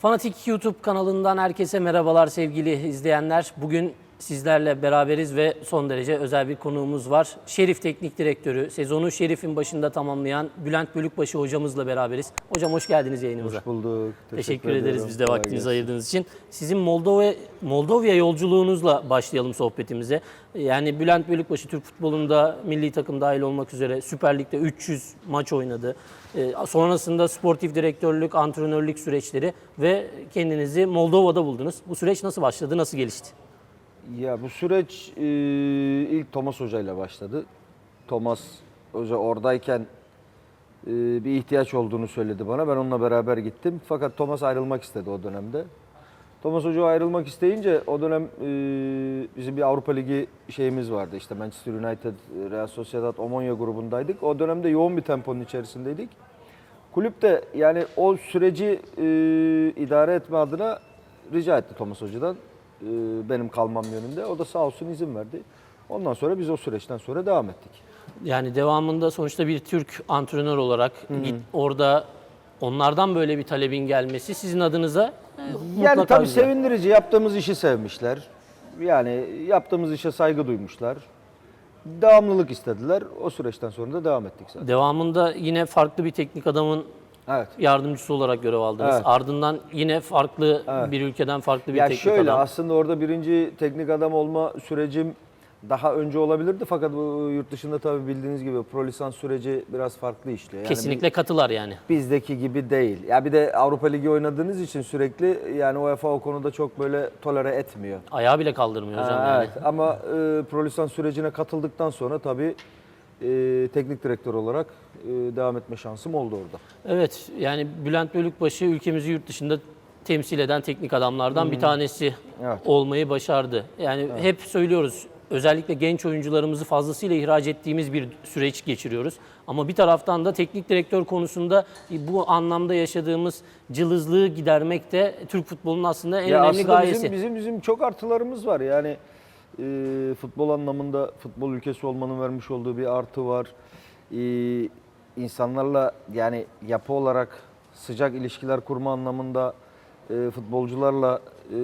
Fanatik YouTube kanalından herkese merhabalar sevgili izleyenler. Bugün sizlerle beraberiz ve son derece özel bir konuğumuz var. Şerif Teknik Direktörü, sezonu Şerif'in başında tamamlayan Bülent Bölükbaşı hocamızla beraberiz. Hocam hoş geldiniz yayınımıza. Hoş bulduk. Teşekkür, ediyorum. ederiz biz de vaktinizi ayırdığınız için. Sizin Moldova Moldova yolculuğunuzla başlayalım sohbetimize. Yani Bülent Bölükbaşı Türk futbolunda milli takım dahil olmak üzere Süper Lig'de 300 maç oynadı. Ee, sonrasında sportif direktörlük, antrenörlük süreçleri ve kendinizi Moldova'da buldunuz. Bu süreç nasıl başladı, nasıl gelişti? Ya bu süreç e, ilk Thomas Hoca ile başladı. Thomas Hoca oradayken e, bir ihtiyaç olduğunu söyledi bana. Ben onunla beraber gittim. Fakat Thomas ayrılmak istedi o dönemde. Thomas Hoca ayrılmak isteyince o dönem e, bizim bir Avrupa Ligi şeyimiz vardı. İşte Manchester United, Real Sociedad, Omonia grubundaydık. O dönemde yoğun bir temponun içerisindeydik. Kulüp de yani o süreci e, idare etme adına rica etti Thomas Hoca'dan e, benim kalmam yönünde. O da sağ olsun izin verdi. Ondan sonra biz o süreçten sonra devam ettik. Yani devamında sonuçta bir Türk antrenör olarak git orada onlardan böyle bir talebin gelmesi sizin adınıza Yani mutlaka tabii güzel. sevindirici. Yaptığımız işi sevmişler. Yani yaptığımız işe saygı duymuşlar. Devamlılık istediler. O süreçten sonra da devam ettik zaten. Devamında yine farklı bir teknik adamın Evet. yardımcısı olarak görev aldınız. Evet. Ardından yine farklı bir ülkeden farklı bir Ya teknik şöyle adam. aslında orada birinci teknik adam olma sürecim daha önce olabilirdi fakat bu yurt dışında tabii bildiğiniz gibi pro lisans süreci biraz farklı işliyor. Yani Kesinlikle katılar yani. bizdeki gibi değil. Ya bir de Avrupa Ligi oynadığınız için sürekli yani UEFA o konuda çok böyle tolere etmiyor. Ayağı bile kaldırmıyor hocam Ha, yani. Evet ama e, pro lisans sürecine katıldıktan sonra tabii e, teknik direktör olarak e, devam etme şansım oldu orada. Evet yani Bülent Bölükbaşı ülkemizi yurt dışında temsil eden teknik adamlardan bir tanesi Evet. olmayı başardı. Yani hep söylüyoruz özellikle genç oyuncularımızı fazlasıyla ihraç ettiğimiz bir süreç geçiriyoruz. Ama bir taraftan da teknik direktör konusunda bu anlamda yaşadığımız cılızlığı gidermek de Türk futbolunun aslında en ya önemli aslında gayesi. bizim, bizim bizim çok artılarımız var. Yani e, futbol anlamında futbol ülkesi olmanın vermiş olduğu bir artı var. E, insanlarla yani yapı olarak sıcak ilişkiler kurma anlamında e, futbolcularla e,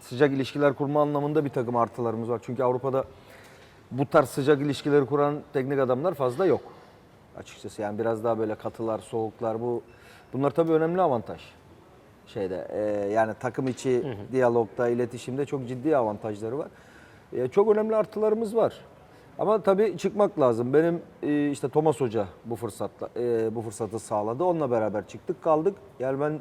sıcak ilişkiler kurma anlamında bir takım artılarımız var. Çünkü Avrupa'da bu tarz sıcak ilişkileri kuran teknik adamlar fazla yok. Açıkçası yani biraz daha böyle katılar, soğuklar bu bunlar tabii önemli avantaj şeyde e, yani takım içi diyalogda, iletişimde çok ciddi avantajları var. E, çok önemli artılarımız var. Ama tabii çıkmak lazım. Benim e, işte Thomas Hoca bu fırsatla e, bu fırsatı sağladı. Onunla beraber çıktık, kaldık. Yani ben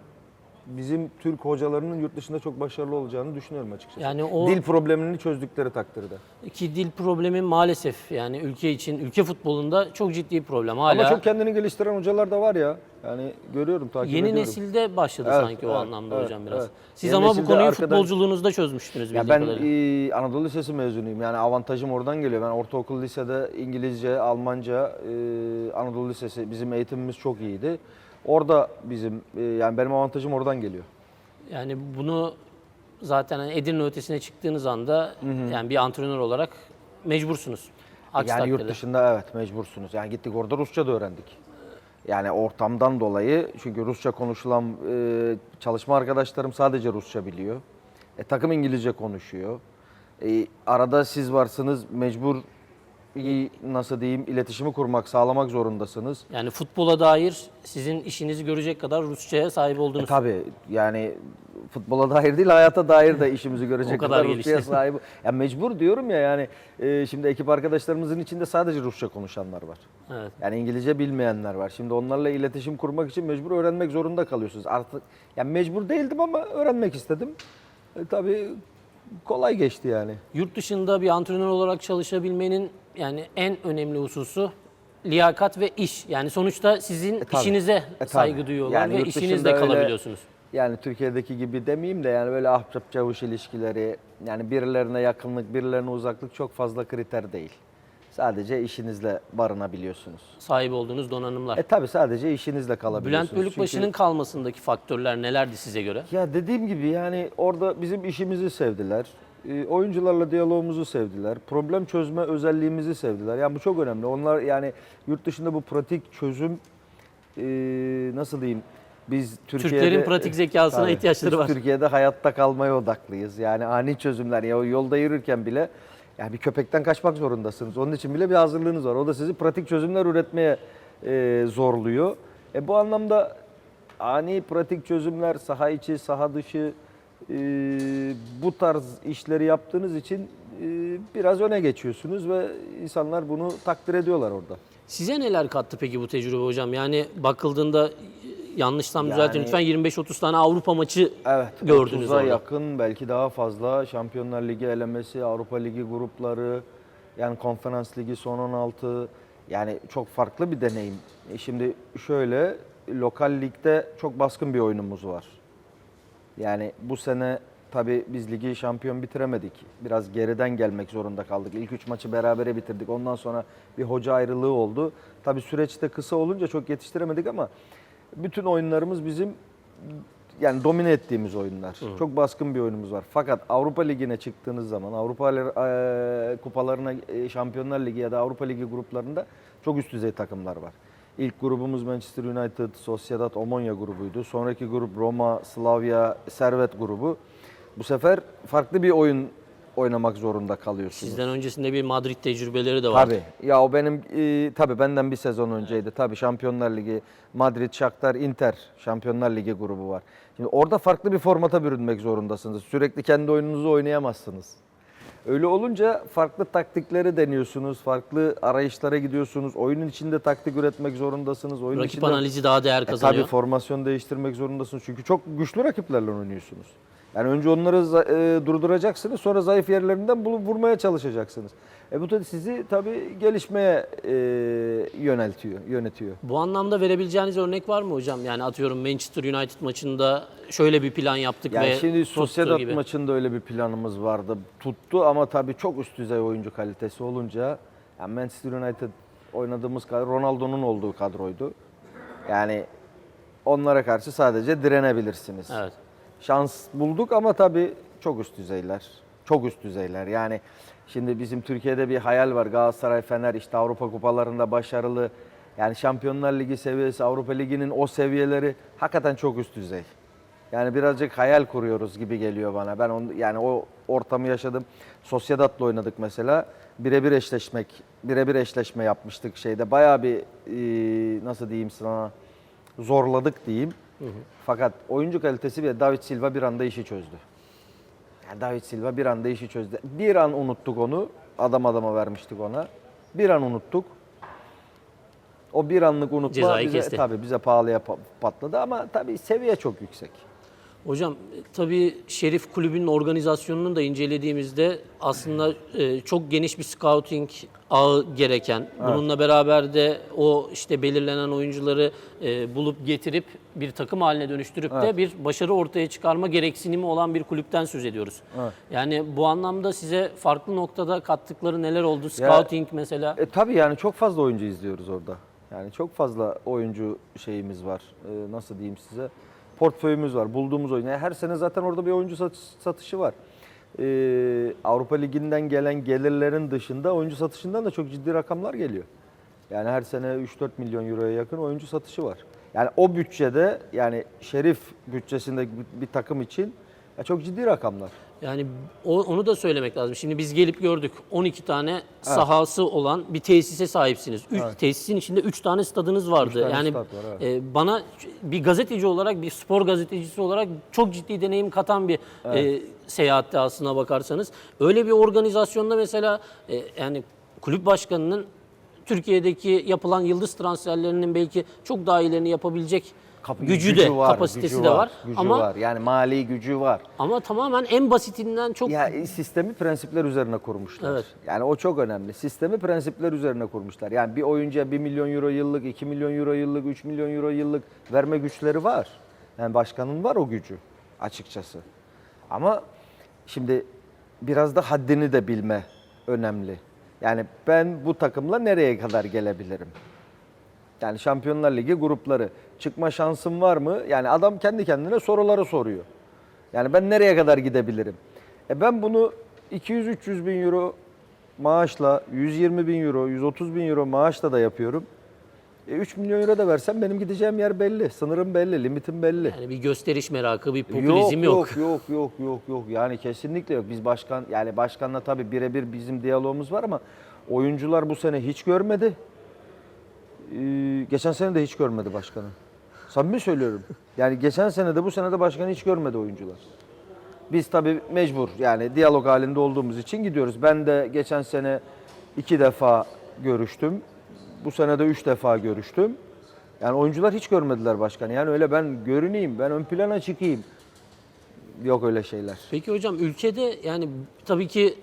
bizim Türk hocalarının yurt dışında çok başarılı olacağını düşünüyorum açıkçası. Yani o- Dil problemini çözdükleri takdirde. Ki dil problemi maalesef yani ülke için, ülke futbolunda çok ciddi problem. Hala Ama çok kendini geliştiren hocalar da var ya. Yani görüyorum, takip Yeni ediyorum. nesilde başladı Evet, sanki o evet, anlamda evet, hocam biraz. evet. Siz Yeni ama bu konuyu arkadan- futbolculuğunuzda çözmüştünüz Ya ben kadarıyla. e, Anadolu Lisesi mezunuyum. Yani avantajım oradan geliyor. Ben ortaokul lisede İngilizce, Almanca, e, Anadolu Lisesi bizim eğitimimiz çok iyiydi. Orada bizim e, yani benim avantajım oradan geliyor. Yani bunu zaten hani Edirne ötesine çıktığınız anda yani bir antrenör olarak mecbursunuz. Aksi yani yurt takdirde. dışında evet mecbursunuz. Yani gittik orada Rusça da öğrendik. Yani ortamdan dolayı çünkü Rusça konuşulan e, çalışma arkadaşlarım sadece Rusça biliyor. E, takım İngilizce konuşuyor. E, arada siz varsınız mecbur iyi, nasıl diyeyim iletişimi kurmak, sağlamak zorundasınız. Yani futbola dair sizin işinizi görecek kadar Rusça'ya sahip E, olduğunuz. tabii yani futbola dair değil hayata dair de işimizi görecek O kadar kadar. Rusça'ya sahip. Ya mecbur diyorum ya yani e, şimdi ekip arkadaşlarımızın içinde sadece Rusça konuşanlar var. Evet. Yani İngilizce bilmeyenler var. Şimdi onlarla iletişim kurmak için mecbur öğrenmek zorunda kalıyorsunuz. Artık yani mecbur değildim ama öğrenmek istedim. E, tabii kolay geçti yani. Yurt dışında bir antrenör olarak çalışabilmenin yani en önemli hususu liyakat ve iş. Yani sonuçta sizin tabii. işinize E, tabii. saygı duyuyorlar Yani ve dışında öyle- kalabiliyorsunuz. Yani Türkiye'deki gibi demeyeyim de yani böyle ahbap çavuş ilişkileri, yani birilerine yakınlık, birilerine uzaklık çok fazla kriter değil. Sadece işinizle barınabiliyorsunuz. Sahip olduğunuz donanımlar. E tabi sadece işinizle kalabiliyorsunuz. Bülent Bölükbaşı'nın Çünkü- kalmasındaki faktörler nelerdi size göre? Ya dediğim gibi yani orada bizim işimizi sevdiler. E, oyuncularla diyalogumuzu sevdiler. Problem çözme özelliğimizi sevdiler. Yani bu çok önemli. Onlar yani yurt dışında bu pratik çözüm e, nasıl diyeyim Biz Türkiye'de Türklerin pratik zekasına Tabii, ihtiyaçları var. Türkiye'de hayatta kalmaya odaklıyız. Yani ani çözümler. Ya yolda yürürken bile yani bir köpekten kaçmak zorundasınız. Onun için bile bir hazırlığınız var. O da sizi pratik çözümler üretmeye e, zorluyor. E, bu anlamda ani pratik çözümler, saha içi, saha dışı e, bu tarz işleri yaptığınız için e, biraz öne geçiyorsunuz ve insanlar bunu takdir ediyorlar orada. Size neler kattı peki bu tecrübe hocam? Yani bakıldığında yanlışsam düzeltin Yani- lütfen 25-30 tane Avrupa maçı Evet. gördünüz 30'a orada. yakın belki daha fazla Şampiyonlar Ligi elemesi, Avrupa Ligi grupları, yani Konferans Ligi son 16 yani çok farklı bir deneyim. E Şimdi şöyle lokal ligde çok baskın bir oyunumuz var. Yani bu sene tabii biz ligi şampiyon bitiremedik. Biraz geriden gelmek zorunda kaldık. İlk üç maçı berabere bitirdik. Ondan sonra bir hoca ayrılığı oldu. Tabii süreçte kısa olunca çok yetiştiremedik ama bütün oyunlarımız bizim yani domine ettiğimiz oyunlar. Çok baskın bir oyunumuz var. Fakat Avrupa Ligi'ne çıktığınız zaman Avrupa e, kupalarına, e, Şampiyonlar Ligi ya da Avrupa Ligi gruplarında çok üst düzey takımlar var. İlk grubumuz Manchester United, Sociedad, Omonia grubuydu. Sonraki grup Roma, Slavia, Servet grubu. Bu sefer farklı bir oyun oynamak zorunda kalıyorsunuz. Sizden öncesinde bir Madrid tecrübeleri de var. Tabii. Ya o benim e, tabii benden bir sezon önceydi. Tabii Şampiyonlar Ligi, Madrid, Shakhtar, Inter Şampiyonlar Ligi grubu var. Şimdi orada farklı bir formata bürünmek zorundasınız. Sürekli kendi oyununuzu oynayamazsınız. Öyle olunca farklı taktikleri deniyorsunuz, farklı arayışlara gidiyorsunuz. Oyunun içinde taktik üretmek zorundasınız. Oyunun Rakip içinde analizi daha değer e, kazanıyor. tabii formasyon değiştirmek zorundasınız. Çünkü çok güçlü rakiplerle oynuyorsunuz. Yani önce onları e, durduracaksınız, sonra zayıf yerlerinden bulup vurmaya çalışacaksınız. E bu da sizi tabii gelişmeye e, yöneltiyor, yönetiyor. Bu anlamda verebileceğiniz örnek var mı hocam? Yani atıyorum Manchester United maçında şöyle bir plan yaptık Yani ve şimdi Sociedad gibi. maçında öyle bir planımız vardı. Tuttu ama tabii çok üst düzey oyuncu kalitesi olunca yani Manchester United oynadığımız kadro Ronaldo'nun olduğu kadroydu. Yani onlara karşı sadece direnebilirsiniz. Evet. Şans bulduk ama tabii çok üst düzeyler. Çok üst düzeyler. Yani şimdi bizim Türkiye'de bir hayal var. Galatasaray, Fener işte Avrupa kupalarında başarılı. Yani Şampiyonlar Ligi seviyesi, Avrupa Ligi'nin o seviyeleri hakikaten çok üst düzey. Yani birazcık hayal kuruyoruz gibi geliyor bana. Ben onu, yani o ortamı yaşadım. Sociedad'la oynadık mesela. Birebir eşleşmek, birebir eşleşme yapmıştık şeyde. Bayağı bir nasıl diyeyim sana zorladık diyeyim. Fakat oyuncu kalitesi ve David Silva bir anda işi çözdü. Yani David Silva bir anda işi çözdü. Bir an unuttuk onu. Adam adama vermiştik ona. Bir an unuttuk. O bir anlık unutma Cezayı bize, kesti. tabii bize pahalıya pa- patladı ama tabii seviye çok yüksek. Hocam tabii Şerif Kulübü'nün organizasyonunu da incelediğimizde aslında e, çok geniş bir scouting ağı gereken, bununla beraber de o işte belirlenen oyuncuları e, bulup getirip bir takım haline dönüştürüp de bir başarı ortaya çıkarma gereksinimi olan bir kulüpten söz ediyoruz. Yani bu anlamda size farklı noktada kattıkları neler oldu? Scouting mesela. E tabii yani çok fazla oyuncu izliyoruz orada. Yani çok fazla oyuncu şeyimiz var. E, nasıl diyeyim size? Portföyümüz var. Bulduğumuz oyun. Her sene zaten orada bir oyuncu satış, satışı var. E, Avrupa Ligi'nden gelen gelirlerin dışında oyuncu satışından da çok ciddi rakamlar geliyor. Yani her sene 3-4 milyon euroya yakın oyuncu satışı var. Yani o bütçede yani Şerif bütçesinde bir, takım için çok ciddi rakamlar. Yani o- onu da söylemek lazım. Şimdi biz gelip gördük 12 tane sahası olan bir tesise sahipsiniz. Üç, Tesisin içinde 3 tane stadınız vardı. tane yani var, evet. e, bana bir gazeteci olarak, bir spor gazetecisi olarak çok ciddi deneyim katan bir e, seyahatti aslına bakarsanız. Öyle bir organizasyonda mesela e, yani kulüp başkanının Türkiye'deki yapılan yıldız transferlerinin belki çok daha iyilerini yapabilecek Kap- gücü, de, var, kapasitesi gücü de var. Gücü ama var. Yani mali gücü var. ama tamamen en basitinden çok Ya e, sistemi prensipler üzerine kurmuşlar. Evet. Yani o çok önemli. Sistemi prensipler üzerine kurmuşlar. Yani bir oyuncuya 1 milyon euro yıllık, 2 milyon euro yıllık, 3 milyon euro yıllık verme güçleri var. Yani başkanın var o gücü açıkçası. Ama şimdi biraz da haddini de bilme önemli. Yani ben bu takımla nereye kadar gelebilirim? Yani Şampiyonlar Ligi grupları çıkma şansım var mı? Yani adam kendi kendine soruları soruyor. Yani ben nereye kadar gidebilirim? E ben bunu 200-300 bin euro maaşla, 120 bin euro, 130 bin euro maaşla da yapıyorum. E, 3 milyon euro da versem benim gideceğim yer belli. Sınırım belli, limitim belli. Yani bir gösteriş merakı, bir popülizm yok. Yok yok yok yok yok. Yani kesinlikle yok. Biz başkan yani başkanla tabii birebir bizim diyalogumuz var ama oyuncular bu sene hiç görmedi. Ee, geçen sene de hiç görmedi başkanı. Samimi söylüyorum. Yani geçen sene de bu sene de başkanı hiç görmedi oyuncular. Biz tabii mecbur yani diyalog halinde olduğumuz için gidiyoruz. Ben de geçen sene iki defa görüştüm. Bu sene de üç defa görüştüm. Yani oyuncular hiç görmediler başkanı. Yani öyle ben görüneyim, ben ön plana çıkayım. Yok öyle şeyler. Peki hocam ülkede yani tabii ki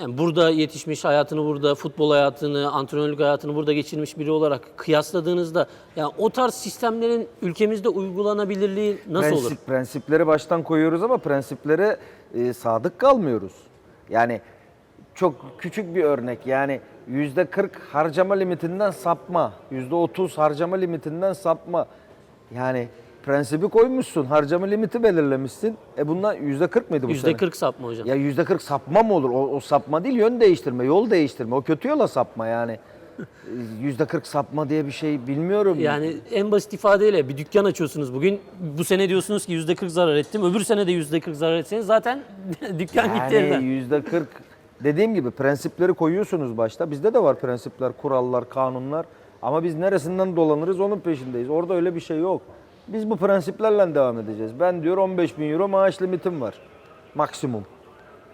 yani burada yetişmiş hayatını burada, futbol hayatını, antrenörlük hayatını burada geçirmiş biri olarak kıyasladığınızda yani o tarz sistemlerin ülkemizde uygulanabilirliği nasıl Prensip, olur? Prensipleri baştan koyuyoruz ama prensiplere e, sadık kalmıyoruz. Yani çok küçük bir örnek yani yüzde 40 harcama limitinden sapma, yüzde 30 harcama limitinden sapma. Yani prensibi koymuşsun, harcama limiti belirlemişsin. E bundan yüzde 40 mıydı bu Yüzde sene? 40 sapma hocam. Ya yüzde 40 sapma mı olur? O, o sapma değil, yön değiştirme, yol değiştirme. O kötü yola sapma yani. Yüzde 40 sapma diye bir şey bilmiyorum. Yani en basit ifadeyle bir dükkan açıyorsunuz bugün. Bu sene diyorsunuz ki yüzde 40 zarar ettim. Öbür sene de yüzde 40 zarar etseniz zaten dükkan gitti Yani yüzde 40 dediğim gibi prensipleri koyuyorsunuz başta. Bizde de var prensipler, kurallar, kanunlar. Ama biz neresinden dolanırız onun peşindeyiz. Orada öyle bir şey yok. Biz bu prensiplerle devam edeceğiz. Ben diyor 15 bin euro maaş limitim var. Maksimum.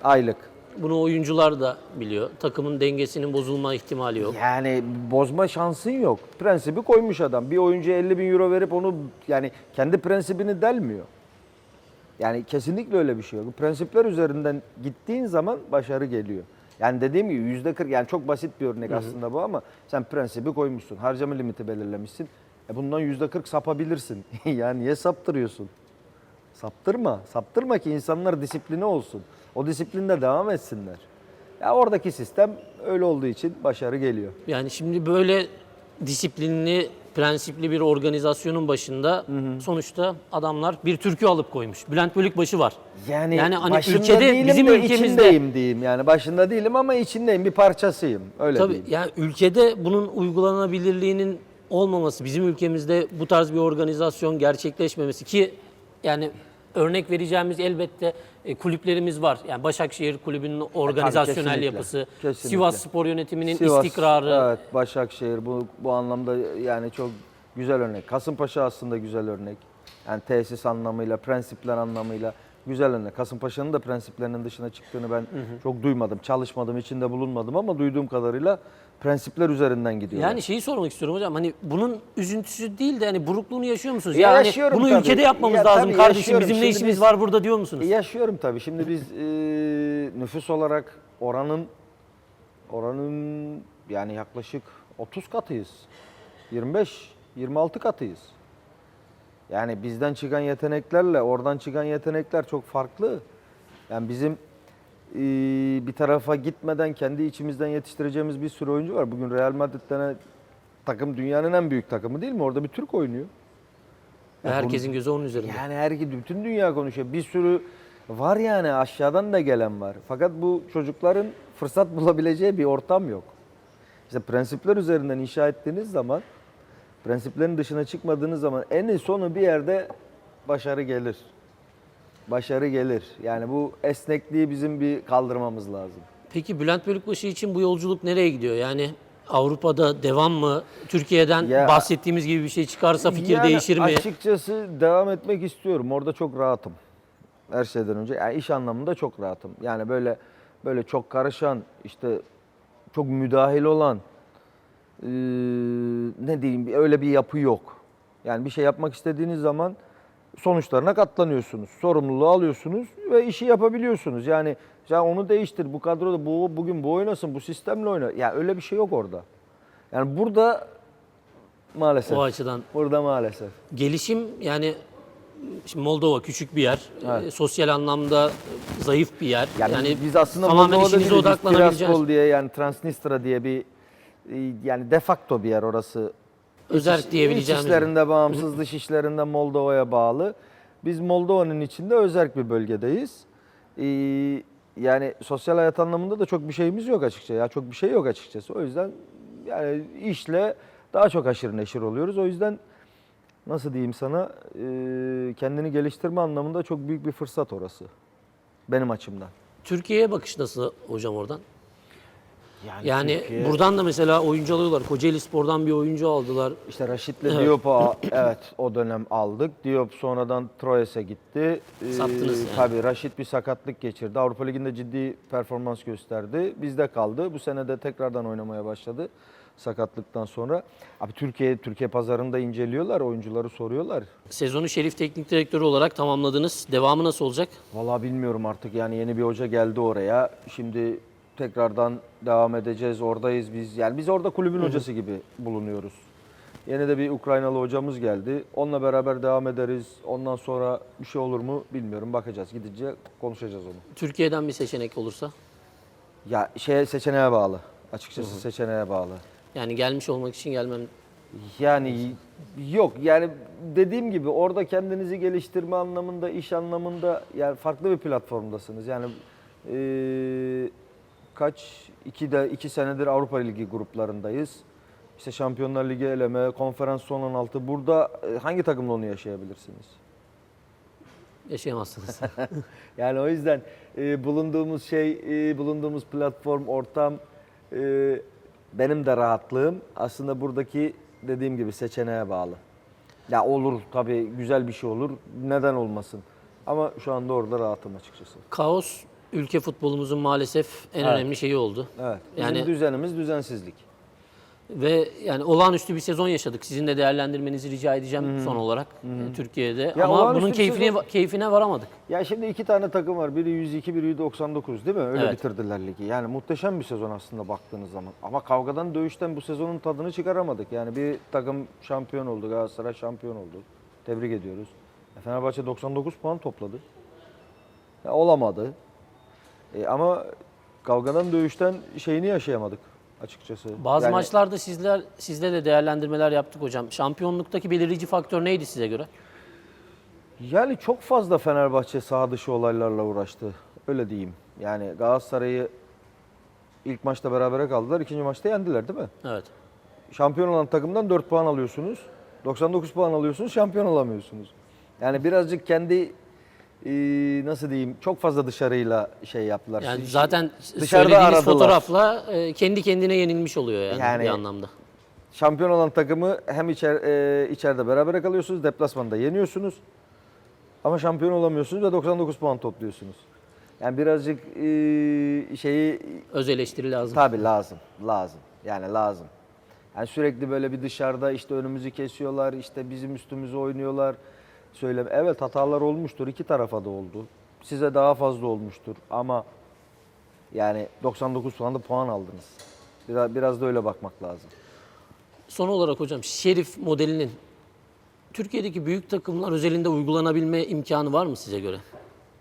Aylık. Bunu oyuncular da biliyor. Takımın dengesinin bozulma ihtimali yok. Yani bozma şansın yok. Prensibi koymuş adam. Bir oyuncuya 50 bin euro verip onu yani kendi prensibini delmiyor. Yani kesinlikle öyle bir şey yok. Prensipler üzerinden gittiğin zaman başarı geliyor. Yani dediğim gibi yüzde 40 yani çok basit bir örnek aslında bu ama sen prensibi koymuşsun. Harcama limiti belirlemişsin. E bundan yüzde 40 sapabilirsin. yani niye saptırıyorsun? Saptırma. Saptırma ki insanlar disipline olsun. O disiplinde devam etsinler. Ya oradaki sistem öyle olduğu için başarı geliyor. Yani şimdi böyle disiplinli, prensipli bir organizasyonun başında sonuçta adamlar bir türkü alıp koymuş. Bülent Bölükbaşı var. Yani, Yani hani ülkede, değilim bizim de ülkemizde- içindeyim diyeyim. Yani başında değilim ama içindeyim. Bir parçasıyım. Öyle Tabii diyeyim. yani ülkede bunun uygulanabilirliğinin olmaması, bizim ülkemizde bu tarz bir organizasyon gerçekleşmemesi ki yani örnek vereceğimiz elbette e, kulüplerimiz var. Yani Başakşehir Kulübü'nün organizasyonel kesinlikle, yapısı, kesinlikle. Sivas Spor Yönetimi'nin Sivas, istikrarı. Evet, Başakşehir bu bu anlamda yani çok güzel örnek. Kasımpaşa aslında güzel örnek. Yani tesis anlamıyla, prensipler anlamıyla güzel örnek. Kasımpaşa'nın da prensiplerinin dışına çıktığını ben çok duymadım. Çalışmadım, içinde bulunmadım ama duyduğum kadarıyla prensipler üzerinden gidiyorlar. Yani şeyi sormak istiyorum hocam hani bunun üzüntüsü değil de hani burukluğunu yaşıyor musunuz? Ya yani yaşıyorum bunu tabii. ülkede yapmamız Ya lazım kardeşim yaşıyorum. bizim ne Şimdi işimiz biz- var burada diyor musunuz? Yaşıyorum tabii. Şimdi biz e, nüfus olarak oranın oranın yani yaklaşık 30 katıyız. 25 26 katıyız. Yani bizden çıkan yeteneklerle oradan çıkan yetenekler çok farklı. Yani bizim e, bir tarafa gitmeden kendi içimizden yetiştireceğimiz bir sürü oyuncu var. Bugün Real Madrid denen takım dünyanın en büyük takımı değil mi? Orada bir Türk oynuyor. Ve herkesin gözü onun üzerinde. Yani her bütün dünya konuşuyor. Bir sürü var yani aşağıdan da gelen var. Fakat bu çocukların fırsat bulabileceği bir ortam yok. İşte prensipler üzerinden inşa ettiğiniz zaman, prensiplerin dışına çıkmadığınız zaman en sonu bir yerde başarı gelir. Başarı gelir. Yani bu esnekliği bizim bir kaldırmamız lazım. Peki Bülent Bölükbaşı için bu yolculuk nereye gidiyor? Yani Avrupa'da devam mı? Türkiye'den Ya- bahsettiğimiz gibi bir şey çıkarsa fikir Yani değişir mi? Açıkçası devam etmek istiyorum. Orada çok rahatım. Her şeyden önce. Yani iş anlamında çok rahatım. Yani böyle böyle çok karışan, işte çok müdahil olan eee, ne diyeyim öyle bir yapı yok. Yani bir şey yapmak istediğiniz zaman sonuçlarına katlanıyorsunuz. Sorumluluğu alıyorsunuz ve işi yapabiliyorsunuz. Yani ya onu değiştir, bu kadroda bu bugün bu oynasın, bu sistemle oyna. Ya yani öyle bir şey yok orada. Yani burada maalesef. O açıdan Burada maalesef. gelişim yani şimdi Moldova küçük bir yer. Evet. e, sosyal anlamda zayıf bir yer. Yani, Yani, biz aslında Moldova'da değiliz. Biz. Tiraspol diye yani Transnistria diye bir e, yani de facto bir yer orası. Özerk diyebileceğimiz İç işlerinde bağımsız, dış işlerinde Moldova'ya bağlı. Biz Moldova'nın içinde özerk bir bölgedeyiz. Ee, yani sosyal hayat anlamında da çok bir şeyimiz yok açıkçası. Ya çok bir şey yok açıkçası. O yüzden yani işle daha çok aşırı neşir oluyoruz. O yüzden nasıl diyeyim sana e, kendini geliştirme anlamında çok büyük bir fırsat orası. Benim açımdan. Türkiye'ye bakış nasıl hocam oradan? Yani Türkiye- buradan da mesela oyuncu alıyorlar. Kocaeli Spor'dan bir oyuncu aldılar. İşte Raşit'le Diop'u evet o dönem aldık. Diop sonradan Troyes'e gitti. Ee, Sattınız yani. Tabii Raşit bir sakatlık geçirdi. Avrupa Ligi'nde ciddi performans gösterdi. Bizde kaldı. Bu sene de tekrardan oynamaya başladı sakatlıktan sonra. Abi Türkiye Türkiye pazarında inceliyorlar, oyuncuları soruyorlar. Sezonu Şerif Teknik Direktörü olarak tamamladınız. Devamı nasıl olacak? Vallahi bilmiyorum artık yani yeni bir hoca geldi oraya. Şimdi tekrardan devam edeceğiz. Oradayız biz. Yani biz orada kulübün hocası gibi bulunuyoruz. Yeni de bir Ukraynalı hocamız geldi. Onunla beraber devam ederiz. Ondan sonra bir şey olur mu bilmiyorum. Bakacağız. Gidince konuşacağız onu. Türkiye'den bir seçenek olursa? Ya şeye seçeneğe bağlı. Açıkçası seçeneğe bağlı. Yani gelmiş olmak için gelmem. Yani yok yani dediğim gibi orada kendinizi geliştirme anlamında, iş anlamında yani farklı bir platformdasınız. Yani eee, kaç iki de iki senedir Avrupa Ligi gruplarındayız. İşte Şampiyonlar Ligi eleme, konferans son 16. Burada e, hangi takımla onu yaşayabilirsiniz? Yaşayamazsınız. Yani o yüzden e, bulunduğumuz şey, e, bulunduğumuz platform, ortam e, benim de rahatlığım aslında buradaki dediğim gibi seçeneğe bağlı. Ya olur tabii güzel bir şey olur. Neden olmasın? Ama şu anda orada rahatım açıkçası. Kaos ülke futbolumuzun maalesef en Evet. önemli şeyi oldu. Evet. Bizim Yani- düzenimiz düzensizlik. Ve yani olağanüstü bir sezon yaşadık. Sizin de değerlendirmenizi rica edeceğim son olarak e, Türkiye'de. Ya Ama olağanüstü bunun bir keyfine sezon- keyfine varamadık. Ya şimdi iki tane takım var. Biri 102, biri 99 değil mi? Öyle Evet. bitirdiler ligi. Yani muhteşem bir sezon aslında baktığınız zaman. Ama kavgadan, dövüşten bu sezonun tadını çıkaramadık. Yani bir takım şampiyon oldu, Galatasaray şampiyon oldu. Tebrik ediyoruz. E, Fenerbahçe 99 puan topladı. Ya, olamadı. E, ama kavgadan, dövüşten şeyini yaşayamadık açıkçası. Bazı Yani- maçlarda sizler sizle de değerlendirmeler yaptık hocam. Şampiyonluktaki belirleyici faktör neydi size göre? Yani çok fazla Fenerbahçe sağ dışı olaylarla uğraştı. Öyle diyeyim. Yani Galatasaray'ı ilk maçta berabere kaldılar. ikinci maçta yendiler değil mi? Evet. Şampiyon olan takımdan 4 puan alıyorsunuz. 99 puan alıyorsunuz, şampiyon olamıyorsunuz. Yani birazcık kendi e, nasıl diyeyim çok fazla dışarıyla şey yaptılar. Yani Siz- zaten dışarıda söylediğiniz aradılar. fotoğrafla e, kendi kendine yenilmiş oluyor yani, Yani- bir anlamda. Şampiyon olan takımı hem içer, e, içeride berabere kalıyorsunuz, deplasmanda yeniyorsunuz. Ama şampiyon olamıyorsunuz ve 99 puan topluyorsunuz. Yani birazcık e, şeyi Öz eleştiri lazım. Tabii lazım, lazım. Yani lazım. Yani sürekli böyle bir dışarıda işte önümüzü kesiyorlar, işte bizim üstümüze oynuyorlar. Söyle, evet hatalar olmuştur, iki tarafa da oldu. Size daha fazla olmuştur ama yani 99 puanda puan aldınız. Biraz, biraz da öyle bakmak lazım. Son olarak hocam Şerif modelinin Türkiye'deki büyük takımlar özelinde uygulanabilme imkanı var mı size göre?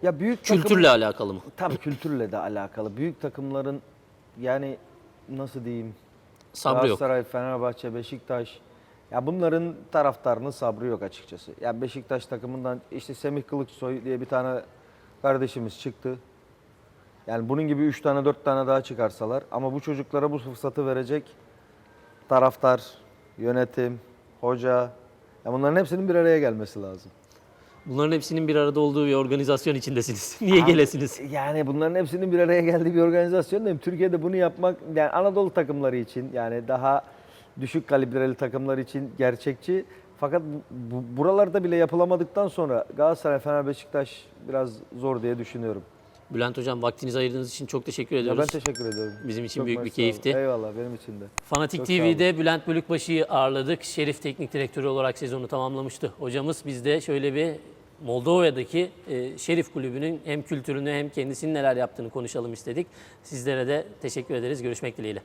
Ya büyük takım- Kültürle alakalı mı? Tabii kültürle de alakalı. Büyük takımların yani nasıl diyeyim? Sabrı yok. Galatasaray, Fenerbahçe, Beşiktaş. Ya bunların taraftarının sabrı yok açıkçası. Ya Beşiktaş takımından işte Semih Kılıçsoy diye bir tane kardeşimiz çıktı. Yani bunun gibi 3 tane 4 tane daha çıkarsalar ama bu çocuklara bu fırsatı verecek taraftar, yönetim, hoca ya bunların hepsinin bir araya gelmesi lazım. Bunların hepsinin bir arada olduğu bir organizasyon içindesiniz. Niye gelesiniz? Yani bunların hepsinin bir araya geldiği bir organizasyon değil mi? Türkiye'de bunu yapmak yani Anadolu takımları için yani daha düşük kalibreli takımlar için gerçekçi. Fakat bu, bu- buralarda bile yapılamadıktan sonra Galatasaray, Fener, Beşiktaş biraz zor diye düşünüyorum. Bülent hocam vaktinizi ayırdığınız için çok teşekkür Ya ediyoruz. ben teşekkür ediyorum. Bizim için Çok büyük bir keyifti. Eyvallah benim için de. Fanatik Çok. TV'de Bülent Bölükbaşı'yı ağırladık. Şerif Teknik Direktörü olarak sezonu tamamlamıştı. Hocamız bizde şöyle bir Moldova'daki e, Şerif Kulübü'nün hem kültürünü hem kendisinin neler yaptığını konuşalım istedik. Sizlere de teşekkür ederiz. Görüşmek dileğiyle.